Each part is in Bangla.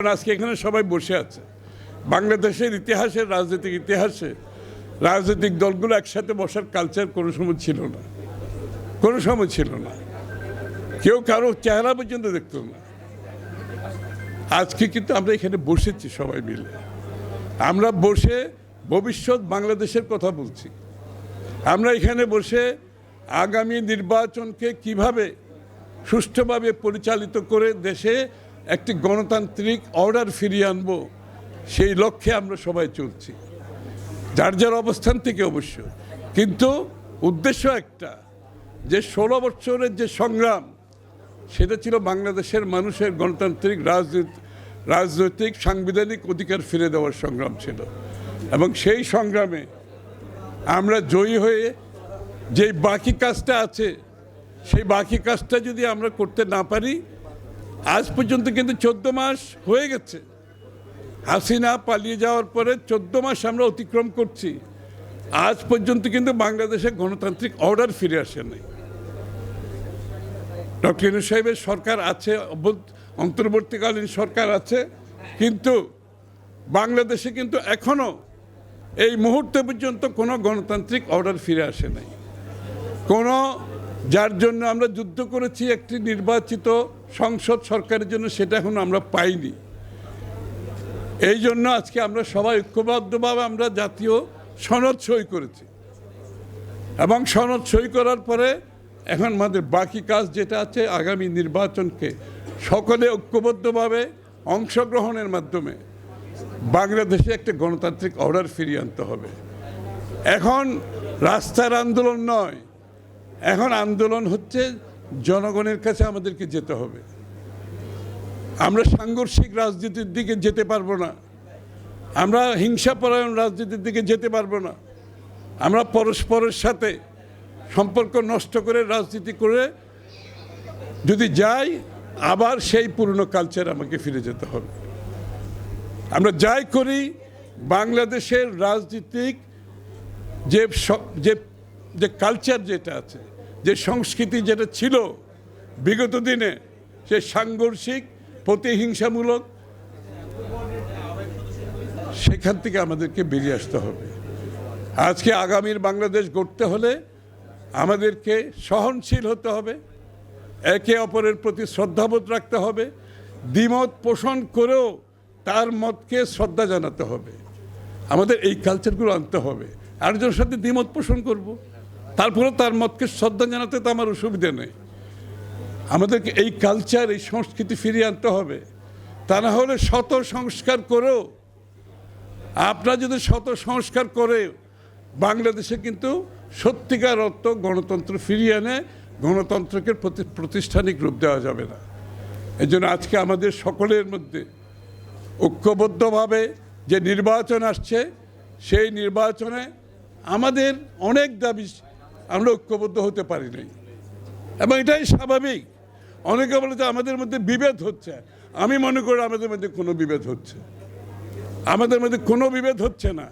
আজকে এখানে সবাই বসে আছে। বাংলাদেশের ইতিহাসের রাজনৈতিক ইতিহাসে রাজনৈতিক দলগুলো একসাথে বসার কালচার কোনো সময় ছিল না। কোনো সময় ছিল না। কেউ কারও চেহারা পর্যন্ত দেখতো না। আজকে কিন্তু আমরা এখানে বসেছি সবাই মিলে। আমরা বসে ভবিষ্যৎ বাংলাদেশের কথা বলছি। আমরা এখানে বসে আগামী নির্বাচনকে কীভাবে সুষ্ঠুভাবে পরিচালিত করে দেশে একটি গণতান্ত্রিক অর্ডার ফিরিয়ে আনব, সেই লক্ষ্যে আমরা সবাই চলছি। যার যার অবস্থান থেকে অবশ্য। কিন্তু উদ্দেশ্য একটা, যে ষোলো বছরের যে সংগ্রাম, সেটা ছিল বাংলাদেশের মানুষের গণতান্ত্রিক রাজনীতি, রাজনৈতিক সাংবিধানিক অধিকার ফিরে দেওয়ার সংগ্রাম ছিল। এবং সেই সংগ্রামে আমরা জয়ী হয়ে যে বাকি কাজটা আছে, সেই বাকি কাজটা যদি আমরা করতে না পারি আজ পর্যন্ত কিন্তু চোদ্দ মাস হয়ে গেছে। হাসিনা পালিয়ে যাওয়ার পরে চোদ্দ মাস আমরা অতিক্রম করছি। আজ পর্যন্ত কিন্তু বাংলাদেশে গণতান্ত্রিক অর্ডার ফিরে আসে নাই। ডক্টর ইনু সাহেবের সরকার আছে অন্তর্বর্তীকালীন সরকার আছে, কিন্তু বাংলাদেশে কিন্তু এখনও এই মুহূর্তে পর্যন্ত কোনো গণতান্ত্রিক অর্ডার ফিরে আসে নাই। কোনো যার জন্য আমরা যুদ্ধ করেছি একটি নির্বাচিত সংসদ সরকারের জন্য, সেটা এখন আমরা পাইনি। এই জন্য আজকে আমরা সবাই ঐক্যবদ্ধভাবে আমরা জাতীয় সনদ সই করেছি। এবং সনদ সই করার পরে এখন আমাদের বাকি কাজ যেটা আছে, আগামী নির্বাচনকে সকলে ঐক্যবদ্ধভাবে অংশগ্রহণের মাধ্যমে বাংলাদেশে একটা গণতান্ত্রিক অর্ডার ফিরিয়ে আনতে হবে। এখন রাস্তার আন্দোলন নয় এখন আন্দোলন হচ্ছে, জনগণের কাছে আমাদেরকে যেতে হবে। আমরা সাংঘর্ষিক রাজনীতির দিকে যেতে পারব না। আমরা হিংসাপরায়ণ রাজনীতির দিকে যেতে পারব না। আমরা পরস্পরের সাথে সম্পর্ক নষ্ট করে, রাজনীতি করে যদি যাই, আবার সেই পুরনো কালচার আমাকে ফিরে যেতে হবে। আমরা যাই করি, বাংলাদেশের রাজনীতিক যে যে যে কালচার যেটা আছে, যে সংস্কৃতি যেটা ছিল বিগত দিনে, সে সাংঘর্ষিক, প্রতিহিংসামূলক, সেখান থেকে আমাদেরকে বেরিয়ে আসতে হবে। আজকে আগামীর বাংলাদেশ গড়তে হলে আমাদেরকে সহনশীল হতে হবে, একে অপরের প্রতি শ্রদ্ধাবোধ রাখতে হবে, দ্বিমত পোষণ করেও তার মতকে শ্রদ্ধা জানাতে হবে। আমাদের এই কালচারগুলো আনতে হবে। আরেকজনের সাথে দ্বিমত পোষণ করব। তারপরে তার মতকে শ্রদ্ধা জানাতে তো আমার অসুবিধা নেই। আমাদেরকে এই কালচার এই সংস্কৃতি ফিরিয়ে আনতে হবে। তা না হলে শত সংস্কার করেও, আপনারা যদি শত সংস্কার করে বাংলাদেশে কিন্তু সত্যিকার অর্থ গণতন্ত্র ফিরিয়ে এনে গণতন্ত্রকে প্রতি- প্রাতিষ্ঠানিক রূপ দেওয়া যাবে না। এই জন্য আজকে আমাদের সকলের মধ্যে ঐক্যবদ্ধভাবে যে নির্বাচন আসছে, সেই নির্বাচনে আমাদের অনেক দাবি আমরা ঐক্যবদ্ধ হতে পারি নাই। এবং এটাই স্বাভাবিক। অনেকে বলে যে আমাদের মধ্যে বিভেদ হচ্ছে। আমি মনে করি আমাদের মধ্যে কোনো বিভেদ হচ্ছে। আমাদের মধ্যে কোনো বিভেদ হচ্ছে না।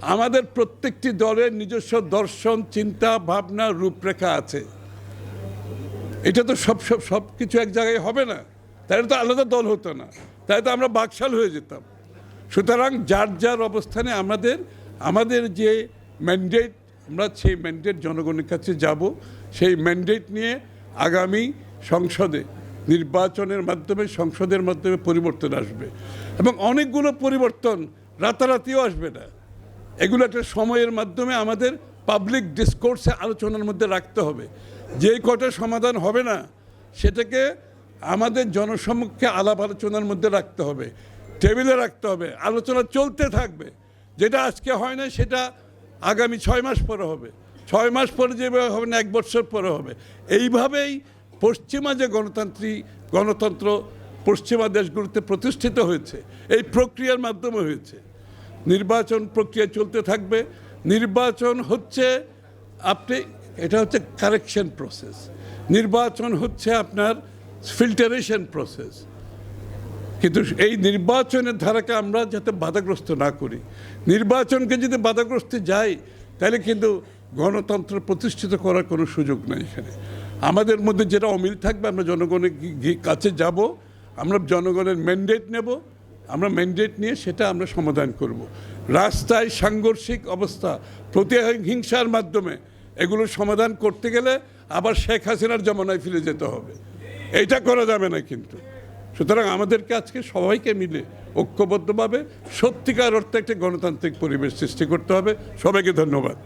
আমাদের প্রত্যেকটি দলের নিজস্ব দর্শন, চিন্তা, ভাবনা, রূপরেখা আছে। এটা তো সব সব সব কিছু এক জায়গায় হবে না। তাহলে তো আলাদা দল হতো না। তাই তো আমরা বাকশাল হয়ে যেতাম। সুতরাং যার যার অবস্থানে আমাদের আমাদের যে ম্যান্ডেট আমরা সেই ম্যান্ডেট জনগণের কাছে যাব, সেই ম্যান্ডেট নিয়ে আগামী সংসদে, নির্বাচনের মাধ্যমে, সংসদের মাধ্যমে পরিবর্তন আসবে। এবং অনেকগুলো পরিবর্তন রাতারাতিও আসবে না। এগুলো একটা সময়ের মাধ্যমে আমাদের পাবলিক ডিসকোর্সে আলোচনার মধ্যে রাখতে হবে। যেই কটা সমাধান হবে না, সেটাকে আমাদের জনসমক্ষে আলাপ আলোচনার মধ্যে রাখতে হবে। টেবিলে রাখতে হবে। আলোচনা চলতে থাকবে। যেটা আজকে হয় না সেটা আগামী ছয় মাস পরে হবে। ছয় মাস পরে যেভাবে হবে না, এক বছর পরে হবে। এইভাবেই পশ্চিমা যে গণতান্ত্রিক গণতন্ত্র পশ্চিমা দেশগুলোতে প্রতিষ্ঠিত হয়েছে, এই প্রক্রিয়ার মাধ্যমে হয়েছে। নির্বাচন প্রক্রিয়া চলতে থাকবে। নির্বাচন হচ্ছে আপনি, এটা হচ্ছে কারেকশন প্রসেস নির্বাচন হচ্ছে আপনার ফিল্টারেশন প্রসেস কিন্তু এই নির্বাচনের ধারাকে আমরা যাতে বাধাগ্রস্ত না করি। নির্বাচনকে যদি বাধাগ্রস্ত যাই, তাহলে কিন্তু গণতন্ত্র প্রতিষ্ঠিত করার কোনো সুযোগ নেই এখানে। আমাদের মধ্যে যেটা অমিল থাকবে, আমরা জনগণের কাছে যাব, আমরা জনগণের ম্যান্ডেট নেব, আমরা ম্যান্ডেট নিয়ে সেটা আমরা সমাধান করব। রাস্তায় সাংঘর্ষিক অবস্থা, প্রতিহিংসার মাধ্যমে এগুলো সমাধান করতে গেলে আবার শেখ হাসিনার জমানায় ফিরে যেতে হবে। এইটা করা যাবে না কিন্তু। সুতরাং আমাদেরকে আজকে সবাইকে মিলে ঐক্যবদ্ধভাবে সত্যিকার অর্থে একটি গণতান্ত্রিক পরিবেশ সৃষ্টি করতে হবে। সবাইকে ধন্যবাদ।